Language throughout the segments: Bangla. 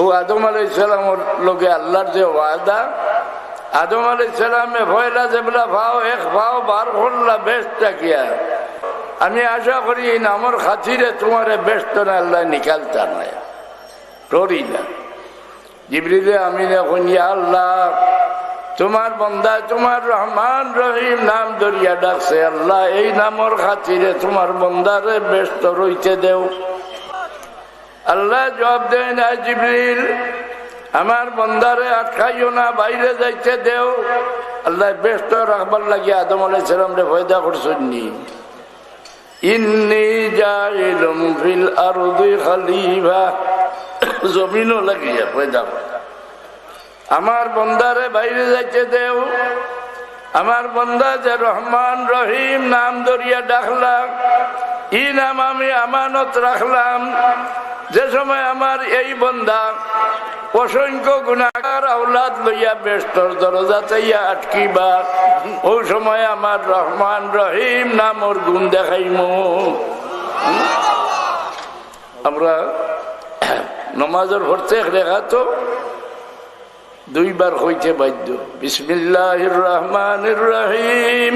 ও আদম আলাই সালামর লোকে আল্লাহর যে ওয়াদা, আদম আলাই সালামে ভয়লা যেবলা ভাও, এক ভাও বার করলা বেশটা কিয়া আমি আশা করি নামর খাতিরে তোমার ব্যস্ত না, আল্লাহ নিকালতা নাই করি না। জিবরিলে আমি এখন আল্লাহ, তোমার বন্দা, তোমার রহমান রহিম নাম দরিয়া ডাকছে, আল্লাহ, এই নামর খাতিরে তোমার বন্দারে ব্যস্ত রইতে দেও। আল্লাহ জবাব দেয় না, জিবরিল, আমার বন্দারে আটকাইও না, বাইরে যাইতে দেও। আল্লাহ ব্যস্ত রাখবার লাগিয়ে আদম আলাই সালাম রে ফয়দা পয়দা আমার বন্দারে বাইরে যাইতে দেও। আমার বন্দা যে রহমান রহিম, নাম দরিয়া ডাকলাম। ই নাম আমি আমানত রাখলাম। যে সময় আমার এই বন্দা অসংখ্য গুণাগার আওলাদ লইয়া ব্যস্তর দরজাতে আটকিবা ও সময় আমার রহমান রহিম নামর গুণ দেখাইমু। আমরা নমাজের ভরতে রেখা তো দুইবার হইতে বাধ্য। বিসমিল্লাহ রহমান রহিম।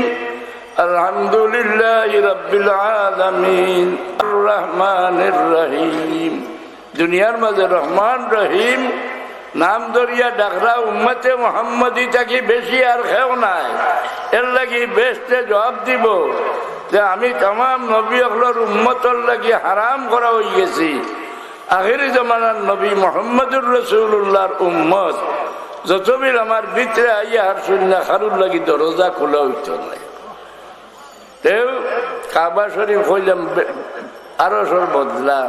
আলহামদুলিল্লাহ রব্বিল আলামিন। রহমান রহিম। দুনিয়ার মাঝে রহমান রহিম, নাম দরিয়া ডাকরা উম্মতে মোহাম্মদী থাকি বেশি আর খেও নাই। এর লাগি বেশতে জবাব দিব যে আমি তাম নবী অকলর উম্মতর লাগি হারাম করা হয়ে গেছি। আখির জমানার নবী মোহাম্মদুর রসুল্লাহর উম্মত যতবিল আমার ভিতরে আইয়া আর শূন্য খারুর লাগি দরজা খোলা হইত নাই। তেও কাবা শরীফ হইলাম আরও সর বদলাম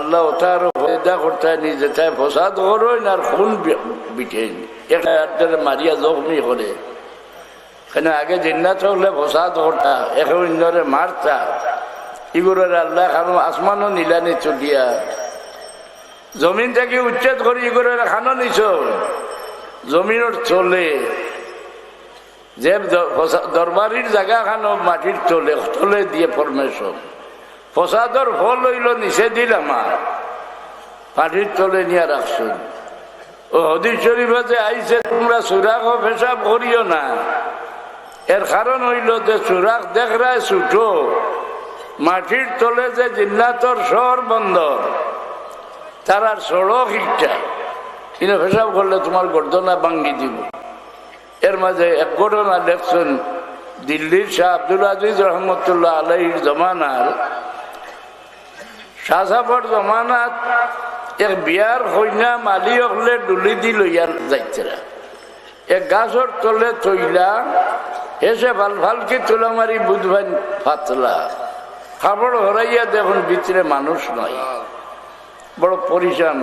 আল্লাহ তার ফেদা করতে নিজে তাই ফসাদ করেন আর খুন বিটেন একটার মারিয়া জখমি করে। কেন আগে জিন্নাত হলে ফসাদ করতা এখন ইন্দরে মারতা। ইগুরের আল্লাহ খানো আসমানও নিলানি চলিয়া জমিন থেকে উচ্ছেদ করি ইগুরের খানো নিছ। জমিনের চলে। যে দরবারির জায়গা খানো মাটির চলে, তলে দিয়ে ফরমেশন ফসাদর ফল হইল নিচে দিল আমার পাটির তলে নিয়ে রাখছুন ও হদির শরীফে যে আইসে তোমরা সুরাগ পেশাব করিও না। এর কারণ হইল যে সুরাগ দেখরায় ছুটো মাটির তলে যে জিন্নাতর শহর বন্দর তারার সড়ক ইটা কিন্তু পেশাব করলে তোমার গর্দনা ভাঙ্গি দিব। এর মাঝে এক ঘটনা দেখছেন দিল্লির শাহ আব্দুল আজিজ রহমতুল্লাহ আলহির জমানার শাহসাফর জমানাত এক বিয়ার কইনা মালি হলে ডুলি দি লইয়ার যাইতেরা এক গাছর তলে তৈলা এসে ভালো ভালকে তোলা মারি বুধবান পাতলা খাবার হরাইয়া দেখুন ভিতরে মানুষ নয় বড় পরিশান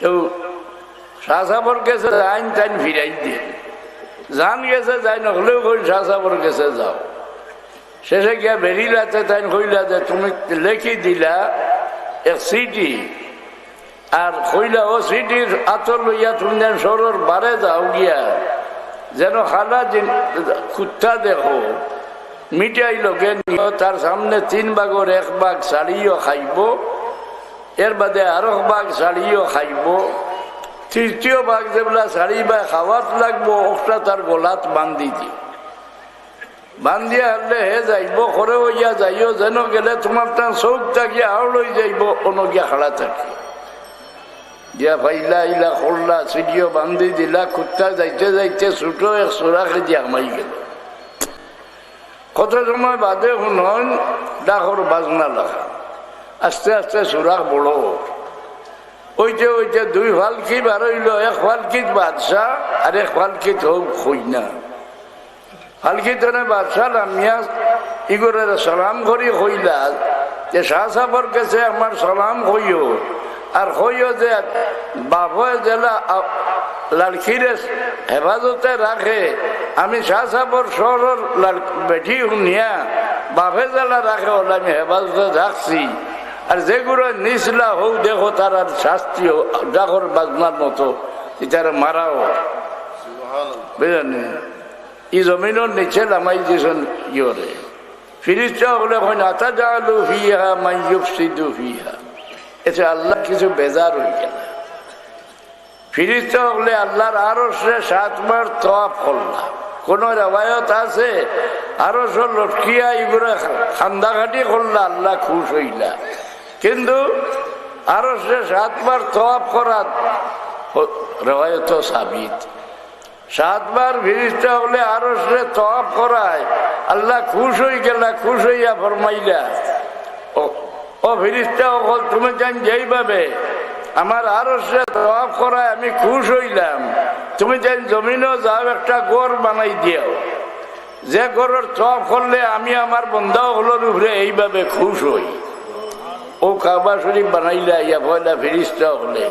তো শাহসাফর গেছে আইন টাইন ফিরাই দিয়ে। জান গেছে যাই নহলেও কই শাহসাফর গেছে যাও। শেষে গিয়া বেরিলাতে তাই কইলা যে তুমি লেখি দিলা এক সিটি আর কইলা ও সিটির আতর লইয়া তুমি যেন সরর বারে যাও গিয়া যেন খালা কুত্তা দেখো মিটাই লোকে তার সামনে তিন বাগর এক বাঘ শাড়িও খাইব এর বাদে আরও বাঘ শাড়িও খাইব তৃতীয় বাঘ যেগুলা শাড়ি বা খাওয়াত লাগবো ওটা তার গোলাত বান্ধি দিও বান্ধিয়া হলে হে যাইব করে হইয়া যাইও, যেন গেলে তোমার তার চৌক থাকিয়া আর লই যাইব, অনগিয়া খাড়া থাকি। দিয়া ভাইলা ইলা খোল্লা, চিডিও বান্ধি দিলা কুত্তা যাইতে যাইতে ছুটো এক চোরাকে দিয়া মাই গেল। কত সময় বাদে শুনন ডাকর বাজনা লাগা। আস্তে আস্তে চোরাক বড় ওইতে ওইতে দুই ফালকি বার হইল এক ফালকিত বাদশাহ আর এক ফালকিত হোক খৈনা হালকিতনে বাদশাহ লামিয়া ইগরের সালাম করি হইলা যে শাহ সাহর কাছে আমার সালাম হইও। আর হইও যে বাবয় জেলা লড়কিরে হেফাজতে রাখে। আমি শাহ সাবর শহরের বেঠি শুনিয়া বাপে জেলা রাখে হলে আমি হেফাজতে রাখছি আর যেগুলো নিচলা হোক দেখো তার আর শাস্তি ডাকর বাজনার মতো। তারা মারাও। বুঝলেন? ই জমিনের নিচে নামাই দিয়েছেন ইয়রে। ফিরিস্তা হলে হয় আতা জালু ফিহা মাইয়ুব সিদ্ধু ফিহা। এতে আল্লাহ কিছু বেজার হয়ে গেল ফিরিস্তা হলে আল্লাহর আরও সে সাতবার তফ করলাম। কোন রেবায়ত আছে? আরও সব লটকিয়া এগুলো খান্দাঘাটি করলা আল্লাহ খুশ হইলা। কিন্তু আরও সে সাতবার তফ করা রেবায়ত সাবিত। সাতবার ফিরিস্তা হলে আরও সে তফ করায়। আল্লাহ খুশ হয়ে গেলা, খুশ হইয়া ফরমাইলা। ও ফিরিস্তা অকল তুমি জান যেইভাবে আমার আরও সে তফ করায় আমি খুশ হইলাম। তুমি যেন জমিনও যাও, একটা গড় বানাই দিও। যে গড়ের তফ করলে আমি আমার বন্ধা হলোর উপরে এইভাবে খুশ হই। ও কাবা শরীফ বানাইলা, ইয়া পয়লা ফিরিস্তা হলে।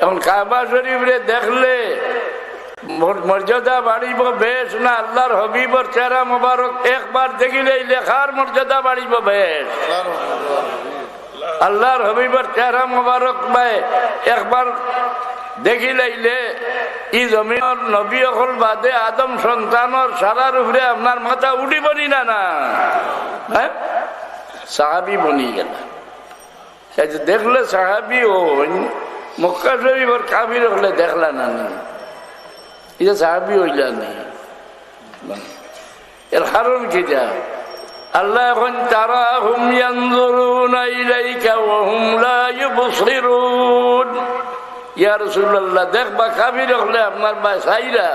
এখন কাবা শরীফ রে দেখলে মর্যাদা বাড়িব বেশ না, আল্লাহর হবিবর চেহারা মোবারক। একবার দেখিলে লেখার মর্যাদা বাড়িব বেশ। আল্লাহর হবিবর চেহারা মোবারক ভাই একবার দেখিলাইলে ই জমিনের নবী অকল বাদে আদম সন্তানের সারার উপরে আপনার মাথা উঠিব নি না না? হ্যাঁ? সাহাবি বনি গেল। দেখলে সাহাবি ও মক্কা শরীফর কাবির হলে দেখলা না এটা সাহাবি হইলা এর কারণ কি যা আল্লাহ এখন তারা হুম ইয়ানজুরুনা ইলাইকা দেখবা কাবির হলে আপনার ভাই সাইরা,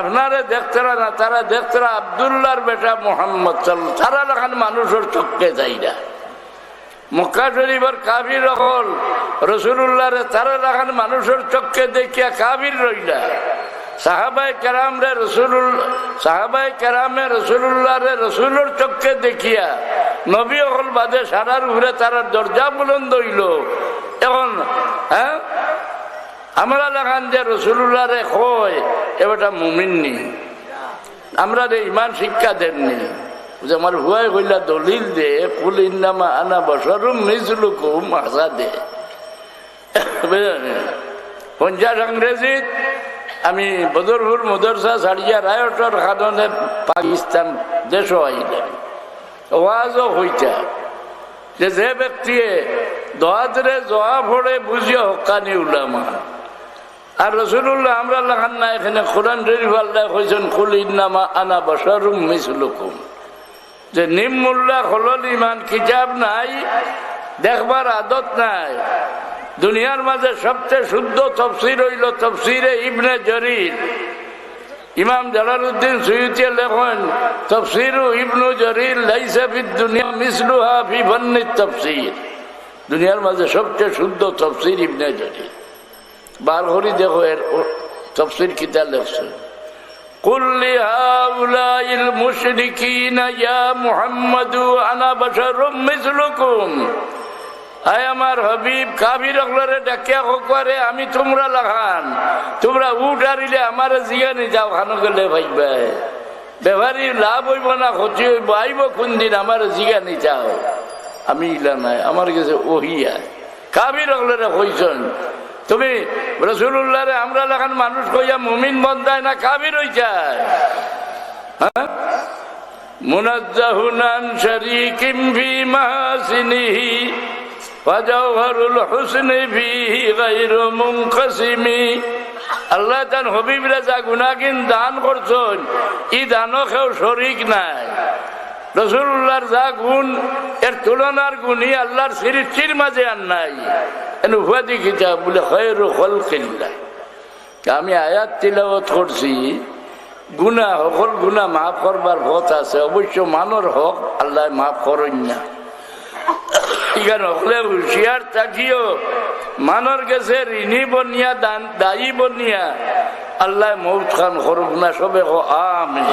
আপনারে দেখতরা না, তারা দেখতরা আব্দুল্লাহর বেটা মোহাম্মদ তারা লাখান মানুষের চোখে যাইরা। তারা চোখে দেখিয়া কাবির রইলা। রে রে দেখিয়া নবী হল বাদে সারার উপরে তারা দরজা বুলন্দ হইল। এখন হ্যাঁ? আমরা লাগান যে রসুল্লাহ রে কয় এবারটা মুমিননি আমরা রে ইমান শিক্ষা দেননি। যে আমার হুয়াই হইলা দলিল দে, কুল ইন্দামা আনা বসরুম মিজলুকুম আশা দে পঞ্চাশ আমি বদরপুর মদরসা ছাড়িয়া রায়টর খাদনে পাকিস্তান দেশ আইলেন ওয়াজও হইতা। যে যে ব্যক্তিয়ে দোয়াদরে জোয়া ফোড়ে বুঝিয়া হকানি উলামা। আর রসুল্লাহ আমরা লাগান না, এখানে কোরআন শরীফ আল্লাহ কইছেন, কুল ইন্নামা আনা বসরুম মিসলুকুম। যে নিমুল্লা হলল ইমান কিতাব নাই, দেখবার আদত নাই। দুনিয়ার মাঝে সবচেয়ে শুদ্ধ তফসির হইল তফসিরে ইবনে জরির। ইমাম জালালউদ্দিন সুইতে লেখন, তফসিরু ইবনু জরির লাইসা দুনিয়া মিসলুহা ফি ফান্নি তফসির। দুনিয়ার মাঝে সবচেয়ে শুদ্ধ তফসির ইবনে জরির। বার করি দেখো এর তফসির কিতা লেখছে। قل لهؤلاء المشركين يا محمد انا بشر مثلكم আয় আমার হবিব কাবির অগলরে ডাকিয়া করে আমি তোমরা লাগান তোমরা উঠ আরিলে আমার জিগানি যাও খানো গেলে ভাইবা ব্যবহারী লাভ হইব না ক্ষতি হইব আইব কোন দিন আমার জিগানি যাও আমি ইলা নাই আমার কাছে ওহিয়া কাবির অগলরে কইছেন তুমি রসুল্লাহ রে আমরা লাগান মানুষ কইয়া মুমিন বন্ধায় না কাবির হইছায় আল্লাহ তান হবিবরা যা গুনাহগিন দান করছেন, ই দানও কেউ শরিক নাই। রসুল্লাহর যা গুণ, এর তুলনার গুণই আল্লাহর সৃষ্টির মাঝে আর নাই। উপাধি কিতাব বলে হয় আমি আয়াত তিলাবত করছি গুণা সকল গুনা মাফ করবার পথ আছে। অবশ্য মানর হক, আল্লাহ মাফ করেন না। গেছে, ঋণী বনিয়া, দান দায়ী বনিয়া। আল্লাহ মৌত খান করুক না, সবে আমি